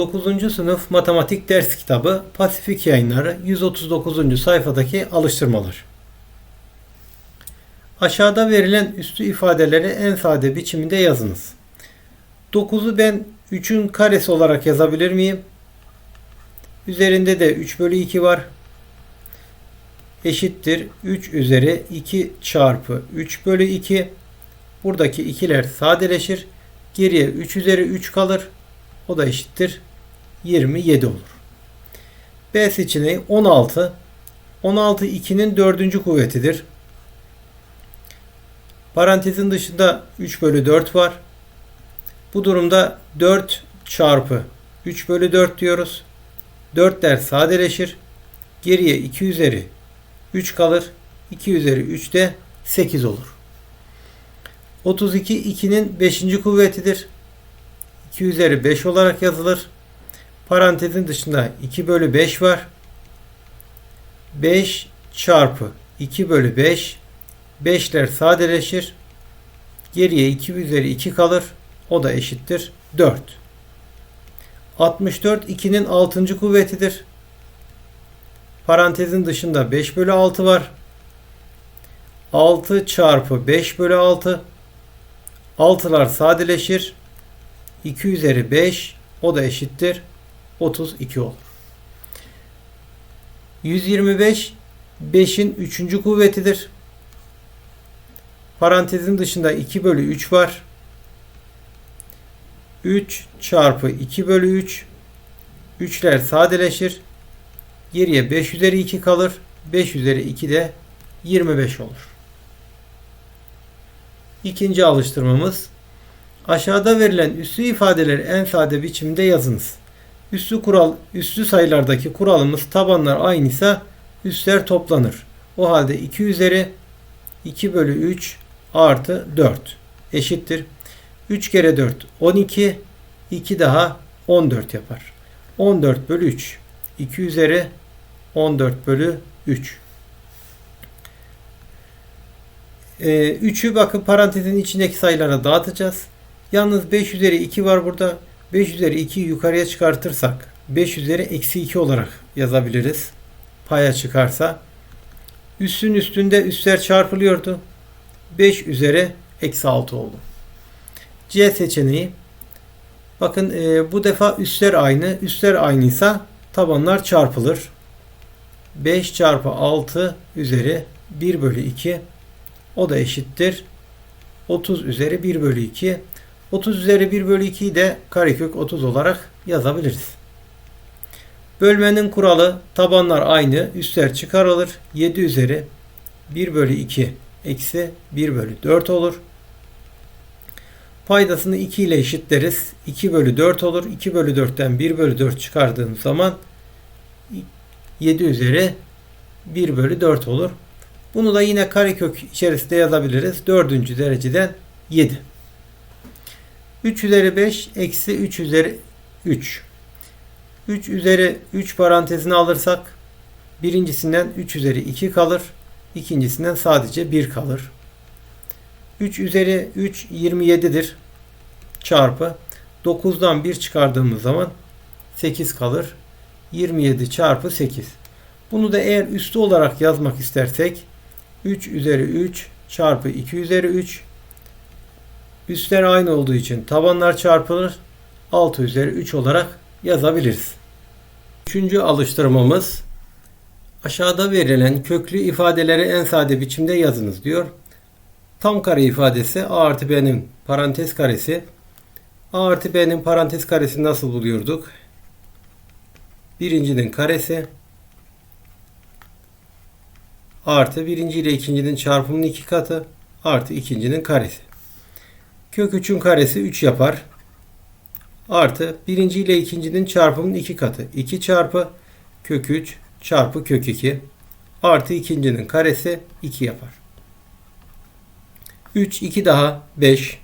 9. sınıf matematik ders kitabı Pasifik Yayınları 139. sayfadaki alıştırmalar. Aşağıda verilen üstü ifadeleri en sade biçimde yazınız. 9'u ben 3'ün karesi olarak yazabilir miyim? Üzerinde de 3 bölü 2 var. Eşittir 3 üzeri 2 çarpı 3 bölü 2. Buradaki ikiler sadeleşir. Geriye 3 üzeri 3 kalır. O da eşittir 27 olur. B seçeneği 16. 16 2'nin dördüncü kuvvetidir. Parantezin dışında 3 bölü 4 var. Bu durumda 4 çarpı 3 bölü 4 diyoruz. 4'ler sadeleşir. Geriye 2 üzeri 3 kalır. 2 üzeri 3 de 8 olur. 32 2'nin 5. kuvvetidir. 2 üzeri 5 olarak yazılır. Parantezin dışında 2 bölü 5 var. 5 çarpı 2 bölü 5. 5'ler sadeleşir. Geriye 2 üzeri 2 kalır. O da eşittir 4. 64 2'nin 6. kuvvetidir. Parantezin dışında 5 bölü 6 var. 6 çarpı 5 bölü 6. 6'lar sadeleşir. 2 üzeri 5 o da eşittir 32 olur. 125 5'in 3. kuvvetidir. Parantezin dışında 2 bölü 3 var. 3 çarpı 2 bölü 3 3'ler sadeleşir. Geriye 5 üzeri 2 kalır. 5 üzeri 2 de 25 olur. İkinci alıştırmamız Aşağıda verilen üslü ifadeleri en sade biçimde yazınız. Üslü kural, üslü sayılardaki kuralımız tabanlar aynıysa üstler toplanır. O halde 2 üzeri 2 bölü 3 artı 4 eşittir. 3 kere 4 12 2 daha 14 yapar. 14 bölü 3 2 üzeri 14 bölü 3 ee, 3'ü bakın parantezin içindeki sayılara dağıtacağız. Yalnız 5 üzeri 2 var burada. 5 üzeri 2'yi yukarıya çıkartırsak 5 üzeri eksi 2 olarak yazabiliriz. Paya çıkarsa. Üstün üstünde üstler çarpılıyordu. 5 üzeri eksi 6 oldu. C seçeneği. Bakın e, bu defa üstler aynı. Üstler aynıysa tabanlar çarpılır. 5 çarpı 6 üzeri 1 bölü 2. O da eşittir. 30 üzeri 1 bölü 2. 30 üzeri 1 bölü 2'yi de karekök 30 olarak yazabiliriz. Bölmenin kuralı tabanlar aynı, üstler çıkarılır. 7 üzeri 1 bölü 2 eksi 1 bölü 4 olur. Paydasını 2 ile eşitleriz. 2 bölü 4 olur. 2 bölü 4'ten 1 bölü 4 çıkardığım zaman 7 üzeri 1 bölü 4 olur. Bunu da yine karekök içerisinde yazabiliriz. 4. dereceden 7. 3 üzeri 5 eksi 3 üzeri 3. 3 üzeri 3 parantezini alırsak birincisinden 3 üzeri 2 kalır. ikincisinden sadece 1 kalır. 3 üzeri 3 27'dir. Çarpı 9'dan 1 çıkardığımız zaman 8 kalır. 27 çarpı 8. Bunu da eğer üstü olarak yazmak istersek 3 üzeri 3 çarpı 2 üzeri 3 Üstler aynı olduğu için tabanlar çarpılır. 6 üzeri 3 olarak yazabiliriz. Üçüncü alıştırmamız aşağıda verilen köklü ifadeleri en sade biçimde yazınız diyor. Tam kare ifadesi a artı b'nin parantez karesi. a artı b'nin parantez karesini nasıl buluyorduk? Birincinin karesi artı birinci ile ikincinin çarpımının iki katı artı ikincinin karesi. Kök 3'ün karesi 3 yapar. Artı birinci ile ikincinin çarpımının 2 katı. 2 çarpı kök 3 çarpı kök 2 artı ikincinin karesi 2 yapar. 3 2 daha 5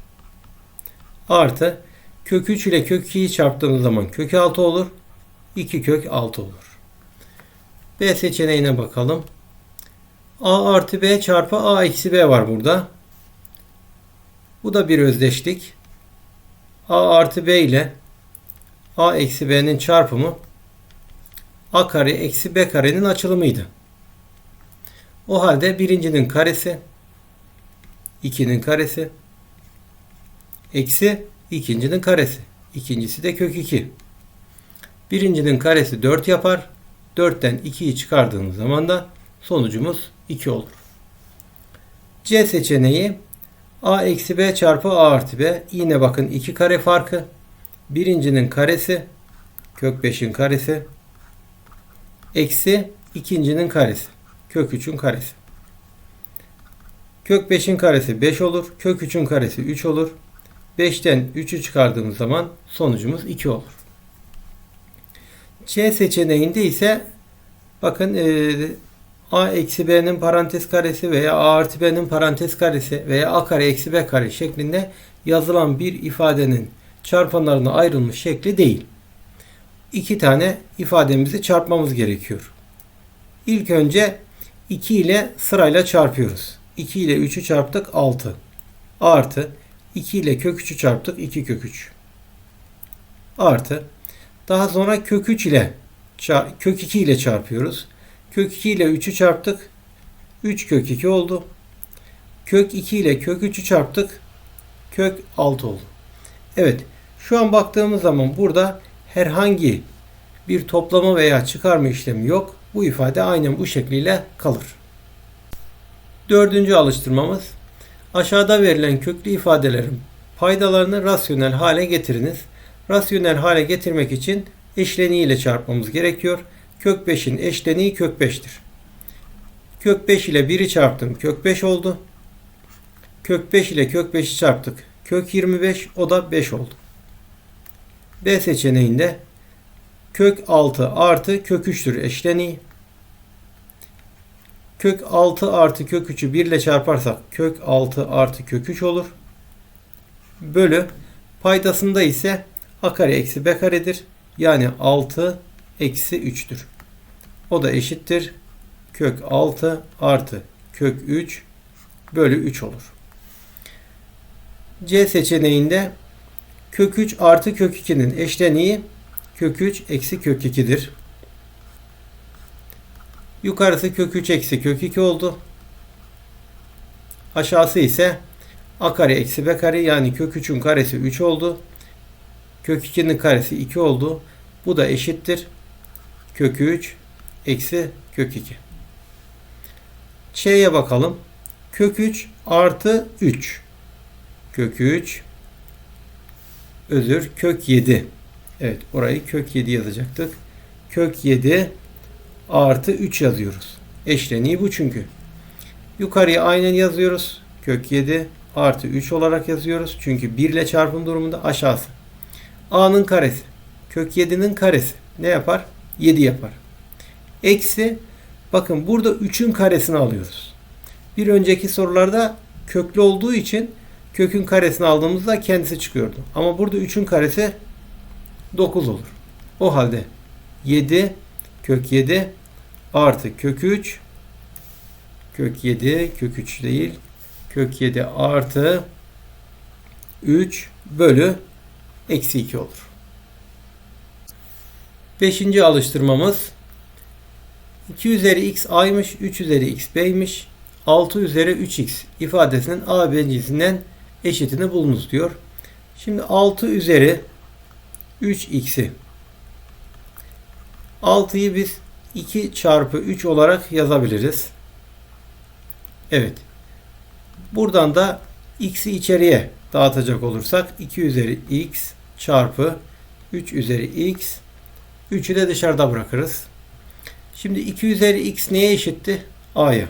artı kök 3 ile kök 2'yi çarptığımız zaman kök 6 olur. 2 kök 6 olur. B seçeneğine bakalım. A artı B çarpı A eksi B var burada. Bu da bir özdeşlik. A artı B ile A eksi B'nin çarpımı A kare eksi B karenin açılımıydı. O halde birincinin karesi 2'nin karesi eksi ikincinin karesi. İkincisi de kök 2. Birincinin karesi 4 yapar. 4'ten 2'yi çıkardığımız zaman da sonucumuz 2 olur. C seçeneği A eksi B çarpı A artı B. Yine bakın 2 kare farkı. Birincinin karesi kök 5'in karesi eksi ikincinin karesi kök 3'ün karesi. Kök 5'in karesi 5 olur. Kök 3'ün karesi 3 olur. 5'ten 3'ü çıkardığımız zaman sonucumuz 2 olur. C seçeneğinde ise bakın a eksi b'nin parantez karesi veya a artı b'nin parantez karesi veya a kare eksi b kare şeklinde yazılan bir ifadenin çarpanlarına ayrılmış şekli değil. İki tane ifademizi çarpmamız gerekiyor. İlk önce 2 ile sırayla çarpıyoruz. 2 ile 3'ü çarptık 6. Artı 2 ile kök 3'ü çarptık 2 kök 3. Artı daha sonra kök 3 ile kök 2 ile çarpıyoruz. Kök 2 ile 3'ü çarptık. 3 kök 2 oldu. Kök 2 ile kök 3'ü çarptık. Kök 6 oldu. Evet. Şu an baktığımız zaman burada herhangi bir toplama veya çıkarma işlemi yok. Bu ifade aynen bu şekliyle kalır. Dördüncü alıştırmamız. Aşağıda verilen köklü ifadelerin paydalarını rasyonel hale getiriniz. Rasyonel hale getirmek için eşleniği ile çarpmamız gerekiyor. Kök 5'in eşleniği kök 5'tir. Kök 5 ile 1'i çarptım. Kök 5 oldu. Kök 5 ile kök 5'i çarptık. Kök 25 o da 5 oldu. B seçeneğinde kök 6 artı kök 3'tür eşleniği. Kök 6 artı kök 3'ü 1 ile çarparsak kök 6 artı kök 3 olur. Bölü paydasında ise a kare eksi b karedir. Yani 6 eksi 3'tür. O da eşittir. Kök 6 artı kök 3 bölü 3 olur. C seçeneğinde kök 3 artı kök 2'nin eşleniği kök 3 eksi kök 2'dir. Yukarısı kök 3 eksi kök 2 oldu. Aşağısı ise a kare eksi b kare yani kök 3'ün karesi 3 oldu. Kök 2'nin karesi 2 oldu. Bu da eşittir. Kök 3 eksi kök 2. Ç'ye bakalım. Kök 3 artı 3. Kök 3 özür kök 7. Evet orayı kök 7 yazacaktık. Kök 7 artı 3 yazıyoruz. Eşleniği bu çünkü. Yukarıya aynen yazıyoruz. Kök 7 artı 3 olarak yazıyoruz. Çünkü 1 ile çarpım durumunda aşağısı. A'nın karesi. Kök 7'nin karesi. Ne yapar? 7 yapar. Eksi bakın burada 3'ün karesini alıyoruz. Bir önceki sorularda köklü olduğu için kökün karesini aldığımızda kendisi çıkıyordu. Ama burada 3'ün karesi 9 olur. O halde 7 kök 7 artı kök 3 kök 7 kök 3 değil kök 7 artı 3 bölü eksi 2 olur. Beşinci alıştırmamız 2 üzeri x a'ymış, 3 üzeri x b'ymiş, 6 üzeri 3x ifadesinin a b cinsinden eşitini bulunuz diyor. Şimdi 6 üzeri 3x'i 6'yı biz 2 çarpı 3 olarak yazabiliriz. Evet. Buradan da x'i içeriye dağıtacak olursak 2 üzeri x çarpı 3 üzeri x 3'ü de dışarıda bırakırız. Şimdi 2 üzeri x neye eşitti? A'ya.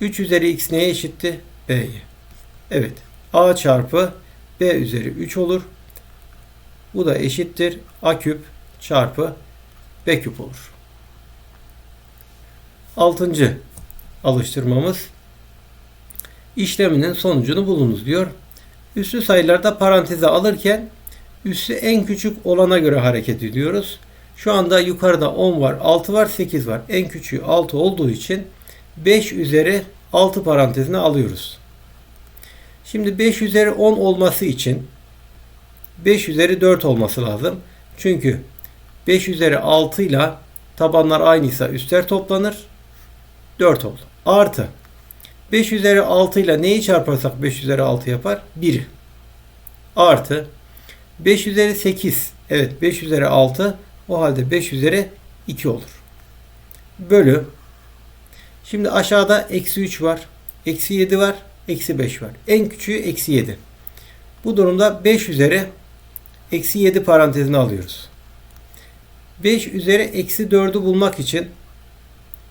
3 üzeri x neye eşitti? B'ye. Evet. A çarpı B üzeri 3 olur. Bu da eşittir. A küp çarpı B küp olur. Altıncı alıştırmamız işleminin sonucunu bulunuz diyor. Üslü sayılarda paranteze alırken üssü en küçük olana göre hareket ediyoruz. Şu anda yukarıda 10 var, 6 var, 8 var. En küçüğü 6 olduğu için 5 üzeri 6 parantezine alıyoruz. Şimdi 5 üzeri 10 olması için 5 üzeri 4 olması lazım. Çünkü 5 üzeri 6 ile tabanlar aynıysa üstler toplanır. 4 oldu. Artı 5 üzeri 6 ile neyi çarparsak 5 üzeri 6 yapar? 1'i. Artı 5 üzeri 8. Evet 5 üzeri 6. O halde 5 üzeri 2 olur. Bölü. Şimdi aşağıda eksi 3 var. Eksi 7 var. Eksi 5 var. En küçüğü eksi 7. Bu durumda 5 üzeri eksi 7 parantezine alıyoruz. 5 üzeri eksi 4'ü bulmak için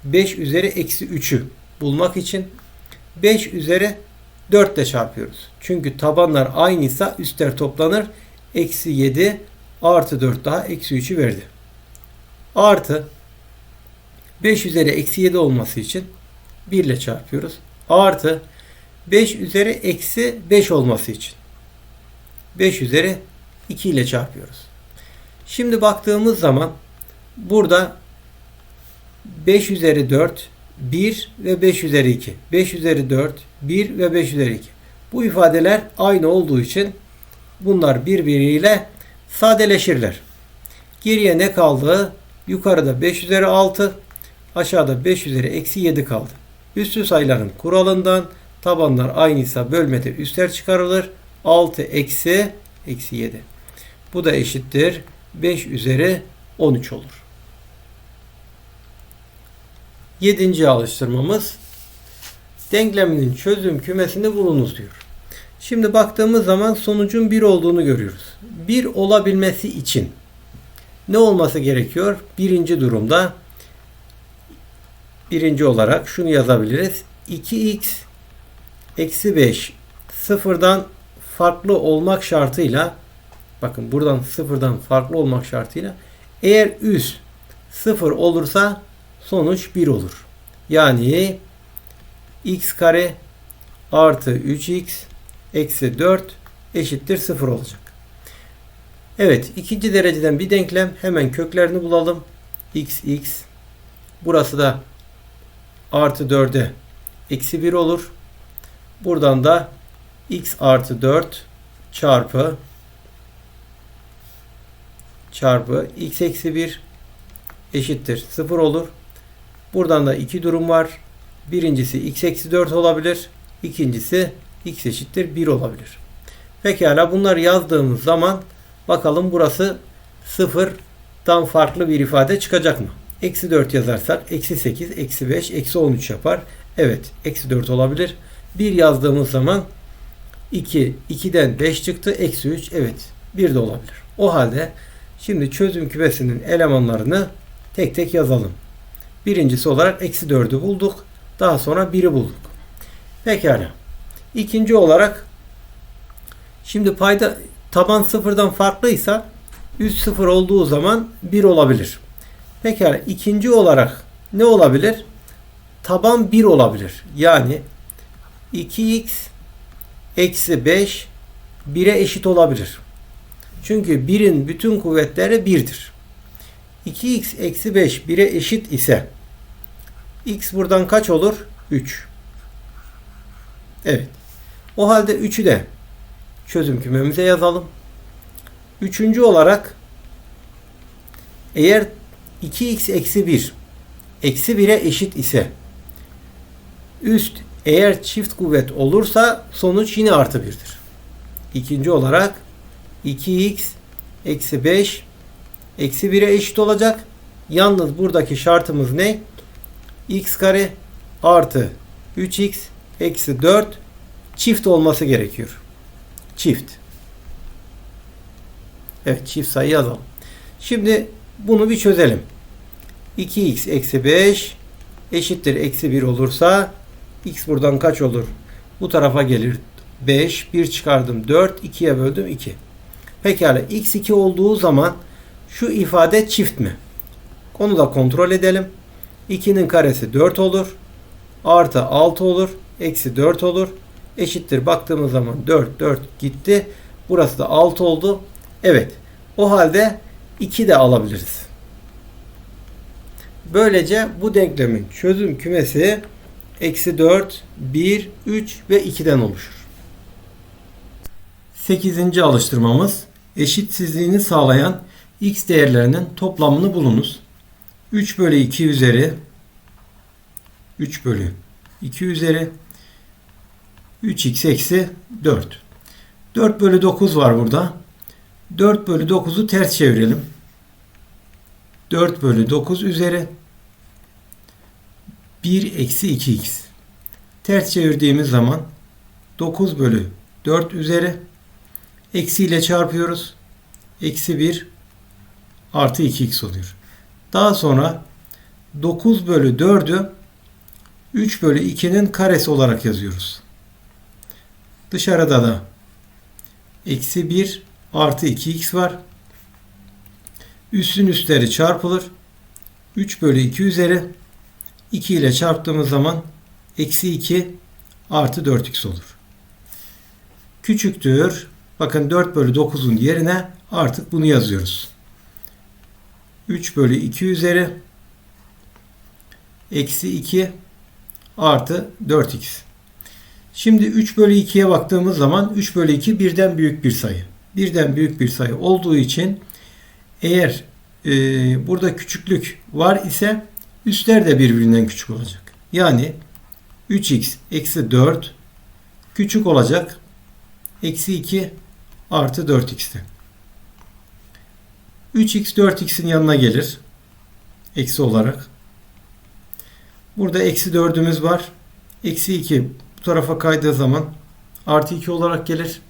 5 üzeri eksi 3'ü bulmak için 5 üzeri 4 ile çarpıyoruz. Çünkü tabanlar aynıysa üstler toplanır. Eksi 7 artı 4 daha eksi 3'ü verdi. Artı 5 üzeri eksi 7 olması için 1 ile çarpıyoruz. Artı 5 üzeri eksi 5 olması için 5 üzeri 2 ile çarpıyoruz. Şimdi baktığımız zaman burada 5 üzeri 4, 1 ve 5 üzeri 2. 5 üzeri 4, 1 ve 5 üzeri 2. Bu ifadeler aynı olduğu için bunlar birbiriyle sadeleşirler. Geriye ne kaldı? Yukarıda 5 üzeri 6, aşağıda 5 üzeri eksi 7 kaldı. Üstü sayıların kuralından tabanlar aynıysa bölmede üstler çıkarılır. 6 eksi eksi 7. Bu da eşittir. 5 üzeri 13 olur. Yedinci alıştırmamız denkleminin çözüm kümesini bulunuz diyor. Şimdi baktığımız zaman sonucun 1 olduğunu görüyoruz. 1 olabilmesi için ne olması gerekiyor? Birinci durumda birinci olarak şunu yazabiliriz. 2x eksi 5 sıfırdan farklı olmak şartıyla bakın buradan sıfırdan farklı olmak şartıyla eğer üst sıfır olursa sonuç 1 olur. Yani x kare artı 3x eksi 4 eşittir 0 olacak. Evet ikinci dereceden bir denklem hemen köklerini bulalım. x x burası da artı 4'e eksi 1 olur. Buradan da x artı 4 çarpı çarpı x eksi 1 eşittir 0 olur. Buradan da iki durum var. Birincisi x eksi 4 olabilir. İkincisi x eşittir 1 olabilir. Pekala bunları yazdığımız zaman bakalım burası 0'dan farklı bir ifade çıkacak mı? Eksi 4 yazarsak eksi 8, eksi 5, eksi 13 yapar. Evet eksi 4 olabilir. 1 yazdığımız zaman 2, 2'den 5 çıktı. Eksi 3, evet 1 de olabilir. O halde şimdi çözüm kümesinin elemanlarını tek tek yazalım. Birincisi olarak eksi 4'ü bulduk. Daha sonra 1'i bulduk. Pekala. İkinci olarak şimdi payda taban sıfırdan farklıysa üst sıfır olduğu zaman 1 olabilir. Pekala ikinci olarak ne olabilir? Taban 1 olabilir. Yani 2x eksi 5 1'e eşit olabilir. Çünkü 1'in bütün kuvvetleri 1'dir. 2x eksi 5 1'e eşit ise x buradan kaç olur? 3. Evet. O halde 3'ü de çözüm kümemize yazalım. Üçüncü olarak eğer 2x eksi 1 eksi 1'e eşit ise üst eğer çift kuvvet olursa sonuç yine artı 1'dir. İkinci olarak 2x eksi 5 eksi 1'e eşit olacak. Yalnız buradaki şartımız ne? x kare artı 3x eksi 4 çift olması gerekiyor. Çift. Evet çift sayı yazalım. Şimdi bunu bir çözelim. 2x eksi 5 eşittir eksi 1 olursa x buradan kaç olur? Bu tarafa gelir 5. 1 çıkardım 4. 2'ye böldüm 2. Pekala x 2 olduğu zaman şu ifade çift mi? Onu da kontrol edelim. 2'nin karesi 4 olur. Artı 6 olur. Eksi 4 olur. Eşittir. Baktığımız zaman 4 4 gitti. Burası da 6 oldu. Evet. O halde 2 de alabiliriz. Böylece bu denklemin çözüm kümesi eksi 4, 1, 3 ve 2'den oluşur. 8. alıştırmamız eşitsizliğini sağlayan x değerlerinin toplamını bulunuz. 3 bölü 2 üzeri 3 bölü 2 üzeri 3x eksi 4. 4 bölü 9 var burada. 4 bölü 9'u ters çevirelim. 4 bölü 9 üzeri 1 eksi 2x. Ters çevirdiğimiz zaman 9 bölü 4 üzeri eksi ile çarpıyoruz. Eksi 1 artı 2x oluyor. Daha sonra 9 bölü 4'ü 3 bölü 2'nin karesi olarak yazıyoruz. Dışarıda da eksi 1 artı 2x var. Üstün üstleri çarpılır. 3 bölü 2 üzeri 2 ile çarptığımız zaman eksi 2 artı 4x olur. Küçüktür. Bakın 4 bölü 9'un yerine artık bunu yazıyoruz. 3 bölü 2 üzeri eksi 2 artı 4x. Şimdi 3 bölü 2'ye baktığımız zaman 3 bölü 2 birden büyük bir sayı. Birden büyük bir sayı olduğu için eğer e, burada küçüklük var ise üstler de birbirinden küçük olacak. Yani 3x eksi 4 küçük olacak. Eksi 2 artı 4x'te. 3x 4x'in yanına gelir. Eksi olarak. Burada eksi 4'ümüz var. Eksi 2 bu tarafa kaydığı zaman artı 2 olarak gelir.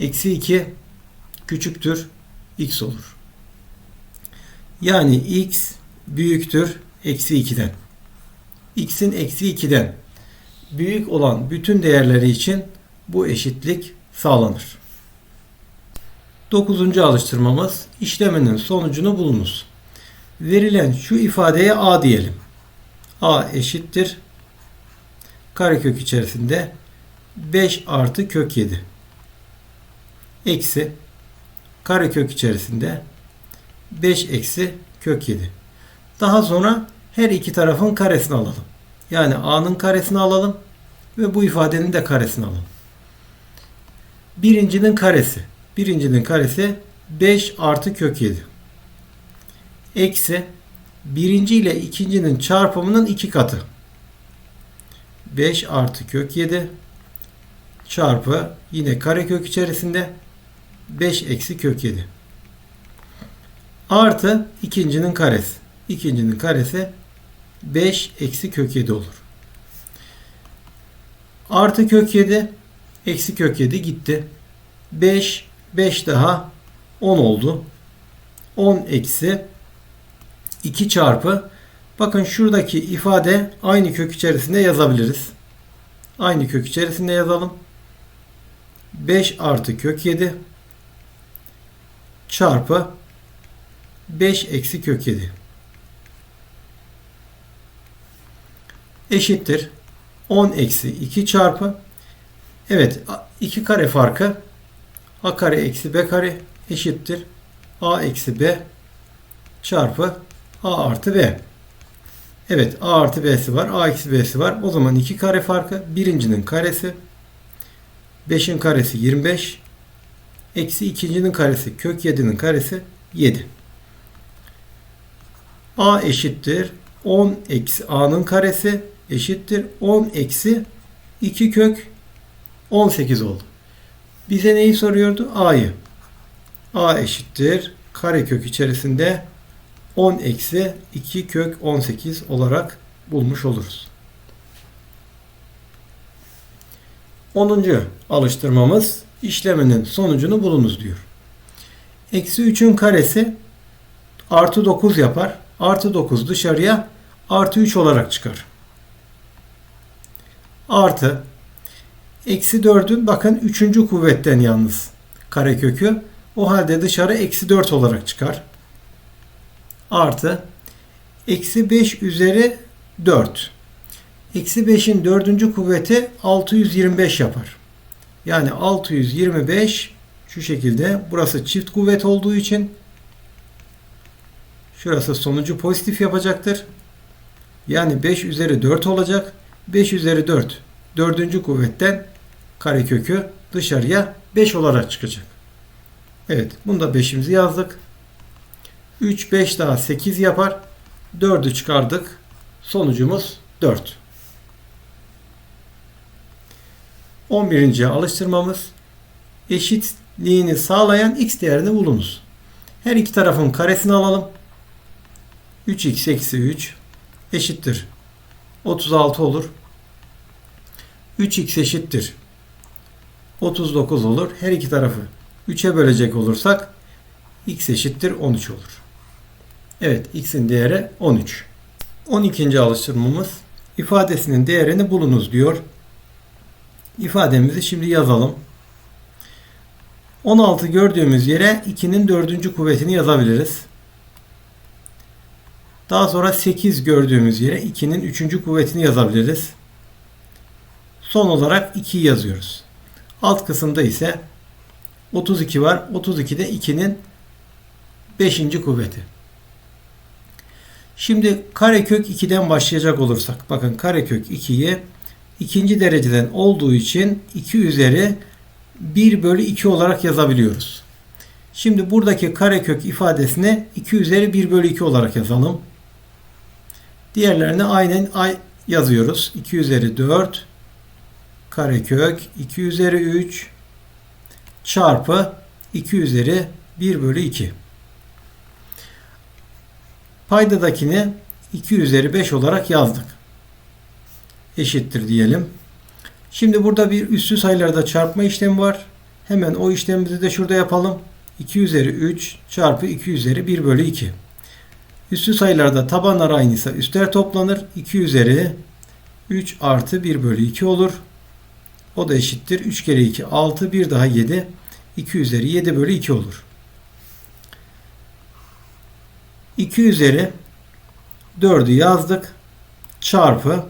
Eksi 2 küçüktür x olur. Yani x büyüktür eksi 2'den. x'in eksi 2'den büyük olan bütün değerleri için bu eşitlik sağlanır. Dokuzuncu alıştırmamız işleminin sonucunu bulunuz. Verilen şu ifadeye a diyelim. a eşittir. Karekök içerisinde 5 artı kök 7. Eksi karekök içerisinde 5 eksi kök 7. Daha sonra her iki tarafın karesini alalım. Yani a'nın karesini alalım ve bu ifadenin de karesini alalım. Birincinin karesi. Birincinin karesi 5 artı kök 7. Eksi birinci ile ikincinin çarpımının iki katı. 5 artı kök 7 çarpı yine karekök içerisinde 5 eksi kök 7. Artı ikincinin karesi. İkincinin karesi 5 eksi kök 7 olur. Artı kök 7 eksi kök 7 gitti. 5 5 daha 10 oldu. 10 eksi 2 çarpı bakın şuradaki ifade aynı kök içerisinde yazabiliriz. Aynı kök içerisinde yazalım. 5 artı kök 7 çarpı 5 eksi kök 7 eşittir 10 eksi 2 çarpı evet 2 kare farkı a kare eksi b kare eşittir a eksi b çarpı a artı b. Evet a artı b'si var a eksi b'si var. O zaman 2 kare farkı birincinin karesi 5'in karesi 25 eksi ikincinin karesi kök 7'nin karesi 7. a eşittir 10 eksi a'nın karesi eşittir 10 eksi 2 kök 18 oldu. Bize neyi soruyordu? A'yı. A eşittir. Karekök içerisinde 10 eksi 2 kök 18 olarak bulmuş oluruz. 10. alıştırmamız işleminin sonucunu bulunuz diyor. Eksi 3'ün karesi artı 9 yapar. Artı 9 dışarıya artı 3 olarak çıkar. Artı Eksi 4'ün bakın 3. kuvvetten yalnız karekökü. O halde dışarı eksi 4 olarak çıkar. Artı eksi 5 üzeri 4. Eksi 5'in 4. kuvveti 625 yapar. Yani 625 şu şekilde. Burası çift kuvvet olduğu için şurası sonucu pozitif yapacaktır. Yani 5 üzeri 4 olacak. 5 üzeri 4 dördüncü kuvvetten karekökü dışarıya 5 olarak çıkacak. Evet. Bunu da 5'imizi yazdık. 3, 5 daha 8 yapar. 4'ü çıkardık. Sonucumuz 4. 11. alıştırmamız eşitliğini sağlayan x değerini bulunuz. Her iki tarafın karesini alalım. 3x eksi 3 eşittir. 36 olur. 3x eşittir. 39 olur. Her iki tarafı 3'e bölecek olursak x eşittir 13 olur. Evet x'in değeri 13. 12. alıştırmamız ifadesinin değerini bulunuz diyor. İfademizi şimdi yazalım. 16 gördüğümüz yere 2'nin 4. kuvvetini yazabiliriz. Daha sonra 8 gördüğümüz yere 2'nin 3. kuvvetini yazabiliriz. Son olarak 2'yi yazıyoruz. Alt kısımda ise 32 var. 32 de 2'nin 5. kuvveti. Şimdi karekök 2'den başlayacak olursak. Bakın karekök 2'yi ikinci dereceden olduğu için 2 üzeri 1 bölü 2 olarak yazabiliyoruz. Şimdi buradaki karekök ifadesini 2 üzeri 1 bölü 2 olarak yazalım. Diğerlerini aynen ay yazıyoruz. 2 üzeri 4 karekök 2 üzeri 3 çarpı 2 üzeri 1 bölü 2. Paydadakini 2 üzeri 5 olarak yazdık. Eşittir diyelim. Şimdi burada bir üssü sayılarda çarpma işlemi var. Hemen o işlemimizi de şurada yapalım. 2 üzeri 3 çarpı 2 üzeri 1 bölü 2. Üssü sayılarda tabanlar aynıysa üstler toplanır. 2 üzeri 3 artı 1 bölü 2 olur. O da eşittir. 3 kere 2 6 bir daha 7. 2 üzeri 7 bölü 2 olur. 2 üzeri 4'ü yazdık. Çarpı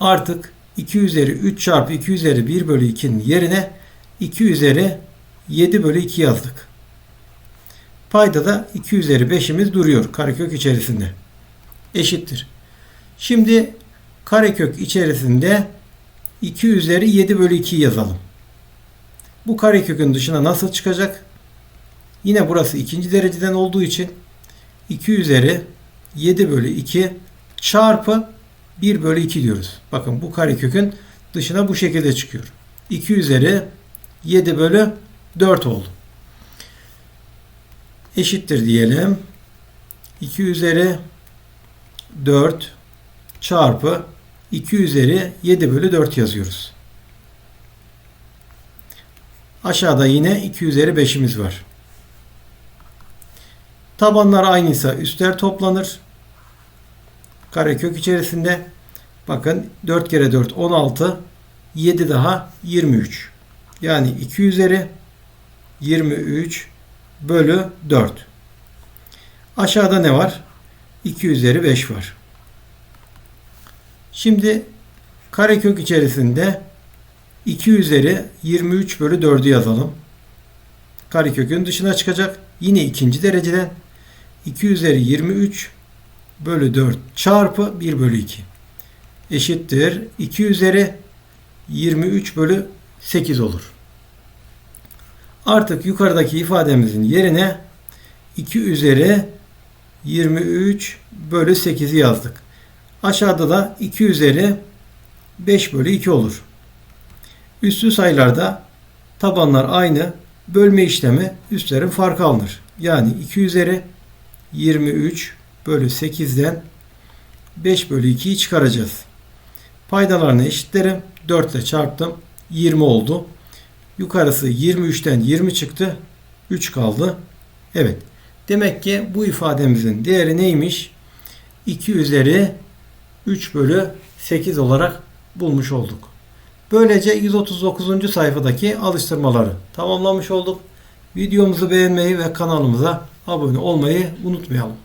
artık 2 üzeri 3 çarpı 2 üzeri 1 bölü 2'nin yerine 2 üzeri 7 bölü 2 yazdık. Payda da 2 üzeri 5'imiz duruyor karekök içerisinde. Eşittir. Şimdi karekök içerisinde 2 üzeri 7 bölü 2 yazalım. Bu karekökün dışına nasıl çıkacak? Yine burası ikinci dereceden olduğu için 2 üzeri 7 bölü 2 çarpı 1 bölü 2 diyoruz. Bakın bu karekökün dışına bu şekilde çıkıyor. 2 üzeri 7 bölü 4 oldu. Eşittir diyelim. 2 üzeri 4 çarpı 2 üzeri 7 bölü 4 yazıyoruz. Aşağıda yine 2 üzeri 5'imiz var. Tabanlar aynıysa üstler toplanır. Karekök içerisinde bakın 4 kere 4 16 7 daha 23. Yani 2 üzeri 23 bölü 4. Aşağıda ne var? 2 üzeri 5 var. Şimdi karekök içerisinde 2 üzeri 23 bölü 4'ü yazalım. Karekökün dışına çıkacak. Yine ikinci dereceden 2 üzeri 23 bölü 4 çarpı 1 bölü 2 eşittir. 2 üzeri 23 bölü 8 olur. Artık yukarıdaki ifademizin yerine 2 üzeri 23 bölü 8'i yazdık. Aşağıda da 2 üzeri 5 bölü 2 olur. Üstü sayılarda tabanlar aynı. Bölme işlemi üstlerin farkı alınır. Yani 2 üzeri 23 bölü 8'den 5 bölü 2'yi çıkaracağız. Paydalarını eşitlerim. 4 ile çarptım. 20 oldu. Yukarısı 23'ten 20 çıktı. 3 kaldı. Evet. Demek ki bu ifademizin değeri neymiş? 2 üzeri 3 bölü 8 olarak bulmuş olduk. Böylece 139. sayfadaki alıştırmaları tamamlamış olduk. Videomuzu beğenmeyi ve kanalımıza abone olmayı unutmayalım.